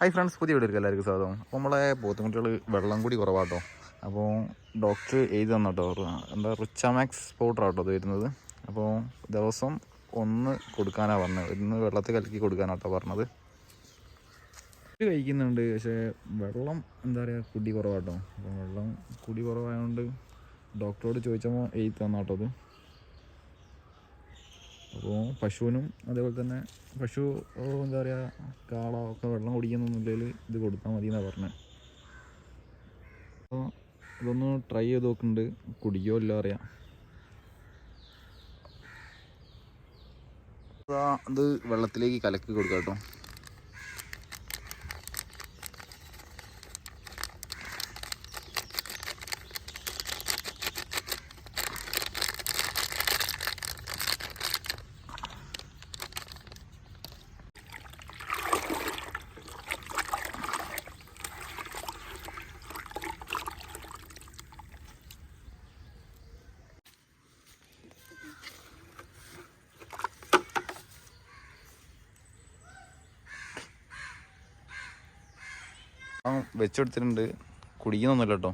Hi friends പുതിയ video എല്ലാവർക്കും സ്വാഗതം. അപ്പോൾ നമ്മളെ പോത്തുംകുട്ടികൾ വെള്ളം കൂടി കുറവാട്ടോ. അപ്പോൾ ഡോക്ടർ എഴുതി തന്നട്ടോ എന്താ റിച്ചാമാക്സ് പൗഡർ ആട്ടോ അത് വരുന്നത്. അപ്പോൾ ദിവസം ഒന്ന് കൊടുക്കാനാണ് പറഞ്ഞത്. ഇന്ന് വെള്ളത്തിൽ കലക്കി കൊടുക്കാനാട്ടോ പറഞ്ഞത്. കഴിക്കുന്നുണ്ട്. പക്ഷേ വെള്ളം എന്താ പറയുക കുടി കുറവാട്ടോ. അപ്പോൾ വെള്ളം കുടി കുറവായതുകൊണ്ട് ഡോക്ടറോട് ചോദിച്ചപ്പോൾ എഴുതി തന്നാട്ടോ അത്. അപ്പോൾ പശുവിനും അതേപോലെ തന്നെ പശു എന്താ പറയുക കാള ഒക്കെ വെള്ളം കുടിക്കുന്നൊന്നുമില്ലെങ്കിൽ ഇത് കൊടുത്താൽ മതി എന്നാണ് പറഞ്ഞത് അപ്പോൾ ഇതൊന്ന് ട്രൈ ചെയ്ത് നോക്കുന്നുണ്ട് കുടിക്കോ ഇല്ല അറിയാം. ഇത് വെള്ളത്തിലേക്ക് കലക്കി കൊടുക്കാം കേട്ടോ ആ വെച്ചെടുത്തിട്ടുണ്ട്. കുടിക്കുന്നൊന്നുമില്ല കേട്ടോ.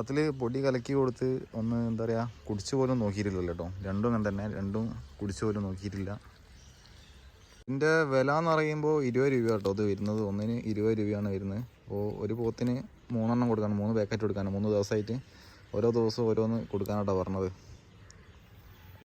അതിൽ പൊടി കലക്കി കൊടുത്ത് ഒന്ന് എന്താ പറയുക കുടിച്ചു പോലും നോക്കിയിട്ടില്ലല്ലോ കേട്ടോ. രണ്ടും അങ്ങനെ തന്നെ. രണ്ടും കുടിച്ചു പോലും നോക്കിയിട്ടില്ല. ഇതിന്റെ വില എന്ന് പറയുമ്പോൾ ഇരുപത് രൂപ കേട്ടോ അത് വരുന്നത്. ഒന്നിന് ഇരുപത് രൂപയാണ് വരുന്നത്. അപ്പോൾ ഒരു പോത്തിന് മൂന്നെണ്ണം കൊടുക്കാനാണ് മൂന്ന് പാക്കറ്റ് കൊടുക്കാനാണ്. മൂന്ന് ദിവസമായിട്ട് ഓരോ ദിവസവും ഓരോന്ന് കൊടുക്കാനായിട്ടാണ് പറഞ്ഞത്.